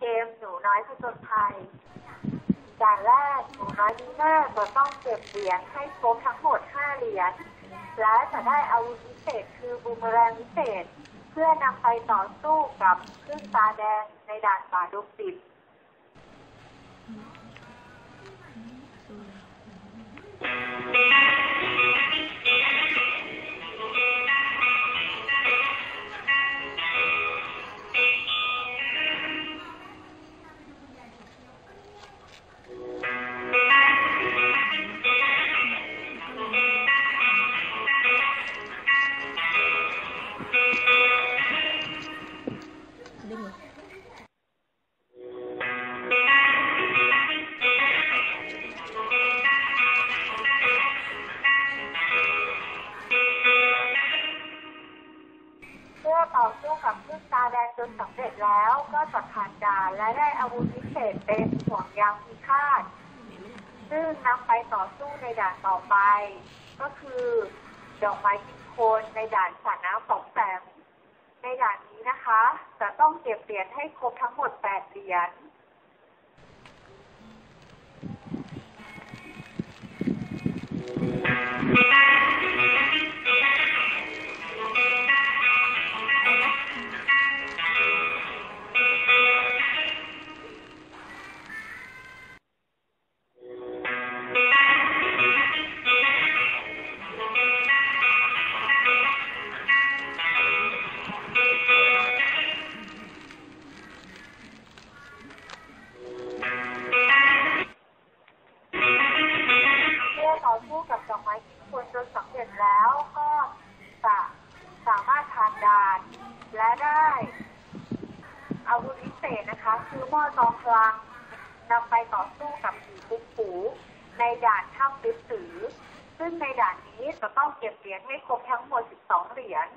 เกมหนูน้อยผจญภัยด่านแรกหนูน้อยนีน่าจะต้องเก็บเหรียญให้ครบทั้งหมด 5 เหรียญ และจะได้อาวุธวิเศษคือบูมเมอแรงวิเศษ เพื่อนำไปต่อสู้กับคลื่นตาแดงในด่านป่าดุกดิบดึ พื่อต่อสู้กับคลื่งตาแดงจนสำเร็จแล้วก็จะผ่านด่านและได้อาวุธพิเศษเป็นห่วงยางพิฆาตซึ่งนำไปต่อสู้ในด่านต่อไป ก็คือดอกไม้กินโคนในด่านสระน้ำสองแสงในด่านนี้นะคะ จะต้องเก็บเหรียญให้ครบทั้งหมดแปดเหรียญ กับดอกไม้กินโคนจนสำเร็จแล้วก็จะสามารถผ่านด่านและได้อาวุธพิเศษนะคะ คือหม้อจองพลังนำไปต่อสู้กับผีปุ๊กปูในด่านถ้ำลิบสือ ซึ่งในด่านนี้จะต้องเก็บเหรียญให้ครบทั้งหมด 12 เหรียญ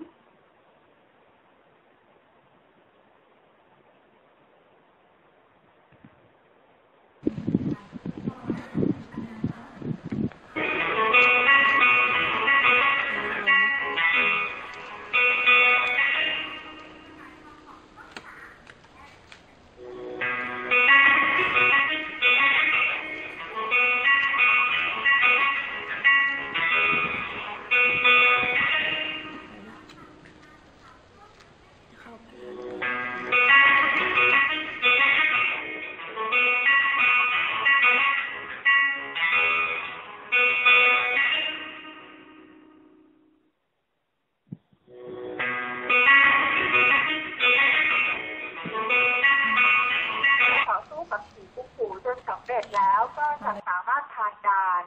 เร็จแล้วก็จะสามารถผ่านดาน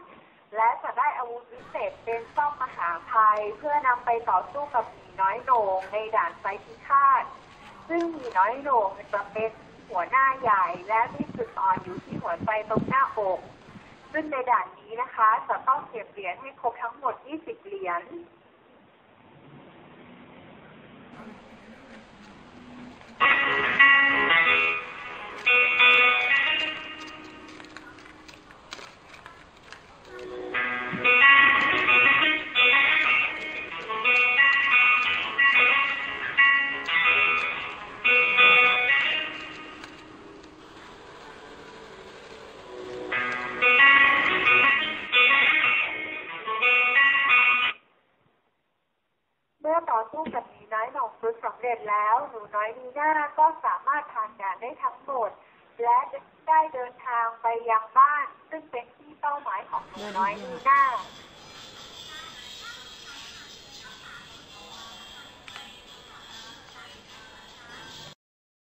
และจะได้อาวุธวิเศษเป็นซ่อมมหาภัย เพื่อนำไปต่อสู้กับหมีน้อยโหน่งในด่านไฟพิฆาตซึ่งหมีน้อยโหน่งจะเป็นหัวหน้าใหญ่และมีจุดอ่อนอยู่ที่หัวใจตรงหน้าอก ซึ่งในด่านนี้นะคะ จะต้องเก็บเหรียญให้ครบทั้งหมด 20 เหรียญ คู่กับหมีน้อยหนองฟุตสำเร็จแล้ว หนูน้อยนีน่าก็สามารถผ่านด่านได้ทั้งหมด และได้เดินทางไปยังบ้าน ซึ่งเป็นที่เป้าหมายของหนูน้อยนีน่า